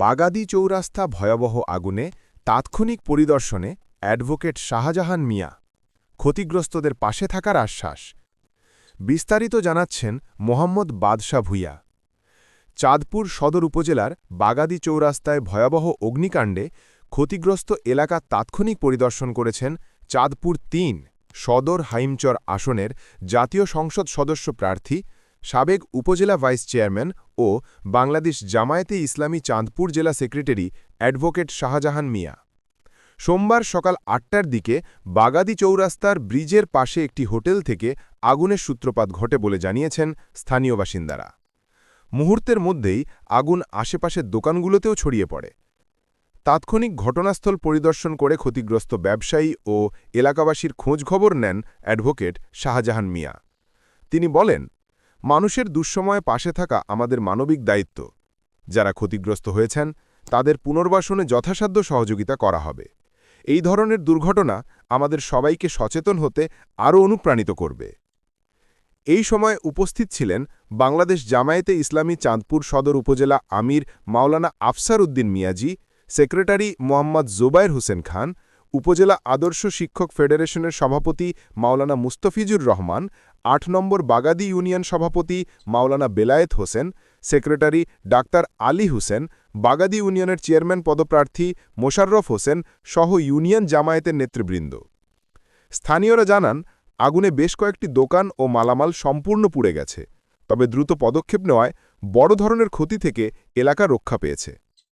বাগাদি চৌরাস্তা ভয়াবহ আগুনে তাৎক্ষণিক পরিদর্শনে অ্যাডভোকেট শাহজাহান মিয়া ক্ষতিগ্রস্তদের পাশে থাকার আশ্বাস। বিস্তারিত জানাচ্ছেন মোহাম্মদ বাদশা ভুইয়া। চাঁদপুর সদর উপজেলার বাগাদি চৌরাস্তায় ভয়াবহ অগ্নিকাণ্ডে ক্ষতিগ্রস্ত এলাকা তাৎক্ষণিক পরিদর্শন করেছেন চাঁদপুর তিন সদর হাইমচর আসনের জাতীয় সংসদ সদস্য প্রার্থী সাবেক উপজেলা ভাইস চেয়ারম্যান ও বাংলাদেশ জামায়াতে ইসলামী চাঁদপুর জেলা সেক্রেটারি অ্যাডভোকেট শাহজাহান মিয়া। সোমবার সকাল আটটার দিকে বাগাদি চৌরাস্তার ব্রিজের পাশে একটি হোটেল থেকে আগুনের সূত্রপাত ঘটে বলে জানিয়েছেন স্থানীয় বাসিন্দারা। মুহূর্তের মধ্যেই আগুন আশেপাশের দোকানগুলোতেও ছড়িয়ে পড়ে। তাৎক্ষণিক ঘটনাস্থল পরিদর্শন করে ক্ষতিগ্রস্ত ব্যবসায়ী ও এলাকাবাসীর খোঁজখবর নেন অ্যাডভোকেট শাহজাহান মিয়া। তিনি বলেন মানুষের দুঃসময়ে পাশে থাকা আমাদের মানবিক দায়িত্ব। যারা ক্ষতিগ্রস্ত হয়েছেন, তাদের পুনর্বাসনে যথাসাধ্য সহযোগিতা করা হবে। এই ধরনের দুর্ঘটনা আমাদের সবাইকে সচেতন হতে আরও অনুপ্রাণিত করবে। এই সময় উপস্থিত ছিলেন বাংলাদেশ জামায়াতে ইসলামী চাঁদপুর সদর উপজেলা আমির মাওলানা আফসার উদ্দিন মিয়াজি, সেক্রেটারি মোহাম্মদ জোবায়ের হোসেন খান উপজেলা আদর্শ শিক্ষক ফেডারেশনের সভাপতি মাওলানা মুস্তফিজুর রহমান, আট নম্বর বাগাদি ইউনিয়ন সভাপতি মাওলানা বেলায়েত হোসেন, সেক্রেটারি ডাক্তার আলী হোসেন, বাগাদি ইউনিয়নের চেয়ারম্যান পদপ্রার্থী মোশাররফ হোসেন সহ ইউনিয়ন জামায়াতের নেতৃবৃন্দ। স্থানীয়রা জানান, আগুনে বেশ কয়েকটি দোকান ও মালামাল সম্পূর্ণ পুড়ে গেছে, তবে দ্রুত পদক্ষেপ নেওয়ায় বড় ধরনের ক্ষতি থেকে এলাকা রক্ষা পেয়েছে।